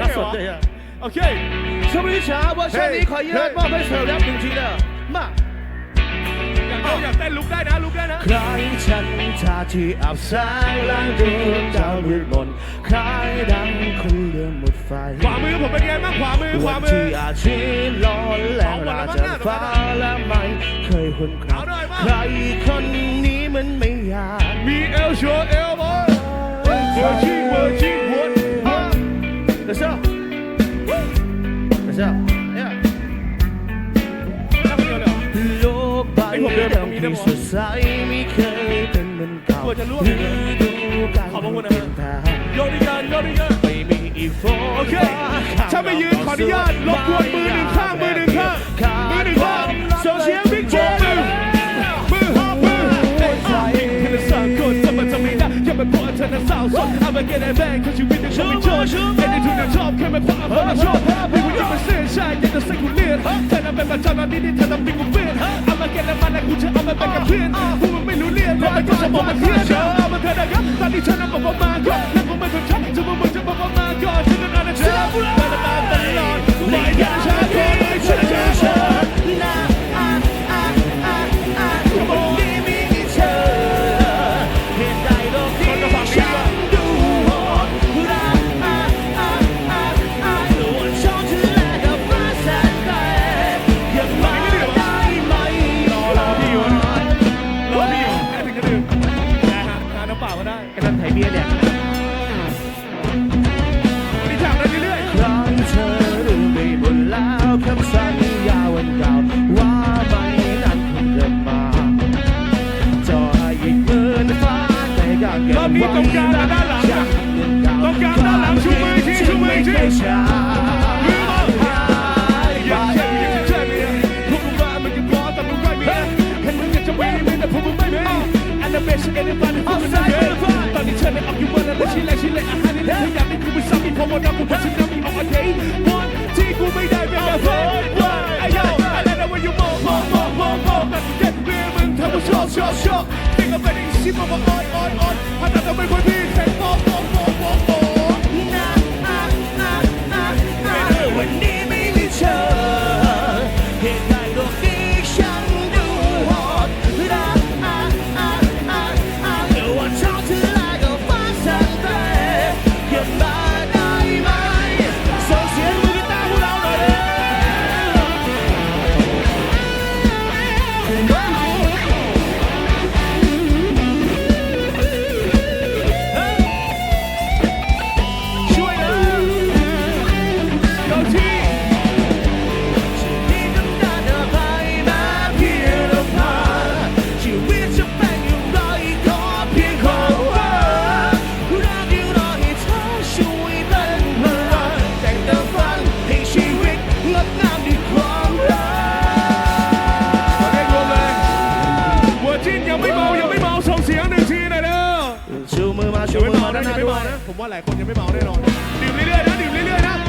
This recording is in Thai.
ได้สไงดเลยวะโอเคชมวิชาวอร์ชันนี้ขออนุญาตมอบให้เสิร์ฟแล้วหนึ่งทีเด้อมาอยากเต้นลุกได้นะลุกได้นะใครฉันชาที่อับสงและดวงดาวมืดมนใครดังคนเรือหมดไฟขวามือผมเป็นไงบ้างขวามือขวามือที่อาชีพร้อนแรงราจากฟ้าและไม่เคยหุ่นครัเอาบหน่อยมาใครคนนี้มันไม่อยากมีเอลโชว์เอลบอยเวอร์ชิงเวอร์ชิง Let's go Let's go Yeah โลกใบเดินเดิมตรงนี้ที่สดใสไม่เคยเป็นเหมือนเก่าฤดูกาลขอบพระคุณนเปลี่ยนแปลงโยนดิยันโยนดิยันไม่มีอีกฝนโอเคถ้าไม่ยืนขออนุญาตรบกวนมือหนึ่งข้างมือหนึ่งข้างมือหนึ่งข้างส่งเสียงบิ๊กโจ๊กมือมือห้ามือเอ้ยอะพิงขึ้นสากลจะมาจะไม่ได้อย่ามาพูดเธอน่ะสาวสด I'ma get it back cause you with the show me joy Get into the top แค่มาคว้าเพราะเราชอบพี่ผู้หญิงมันเสียชายอยากจะใส่กูเลียนเธอน่ะเป็นประจำแล้วนี่นี่เธอต้องเป็นกูเอน I'ma get it มาแล้วกูจะเอามาเป็นกับเพื่อนพวกมึงไม่รู้เรื่ องเพราะมันก็จะบอกมันเพื่อนเธอเอามาเธอนะครับตอนนี้เธอน่ะบอกว่ามาก่อนแล้ว นี้ไว้ตรงกลางกับด้านหลังจากเงินเก่าตรงกลางด้านหลังชูมือทีชูมือทีไม่ช้ามือาอยากเช่นอยากเช่นเนี่ยพวกมึงว่ามันจะพอแต่มึงไม่มีเห็นมึงอยากจะมีมีแต่พวกมึงไม่มีอันนั้นเป็นสิ่งที่บ้านพวกมึงไม่มีตอนนี้เธอได้ออกอยู่บนนั้นชิลเลยชิลเลยอาหารนี่เลยอยากให้กูไปซ้ำอีกพอมาดังกูพัฒนามีออกมาเทวันที่กูไม่ได้เป็นแบบวันไอ้ยอไอ้นั่นว่าอยู่มองมองมองมองมองแต่เก็บเบียมึงทำมาชอบชอบชอบ Think about it ชิบมาว่า ออย ยังไม่เมายังไม่เมาส่งเสียงหนึ่งทีหน่อยเด้อชูมือมาชูยังไม่มือเมามานะด้านหยังน้าไม่ด้วเมายนะผมว่าหลายคนยังไม่เมาแน่นอนดื่มเรื่อยๆนะดื่มเรื่อยๆนะ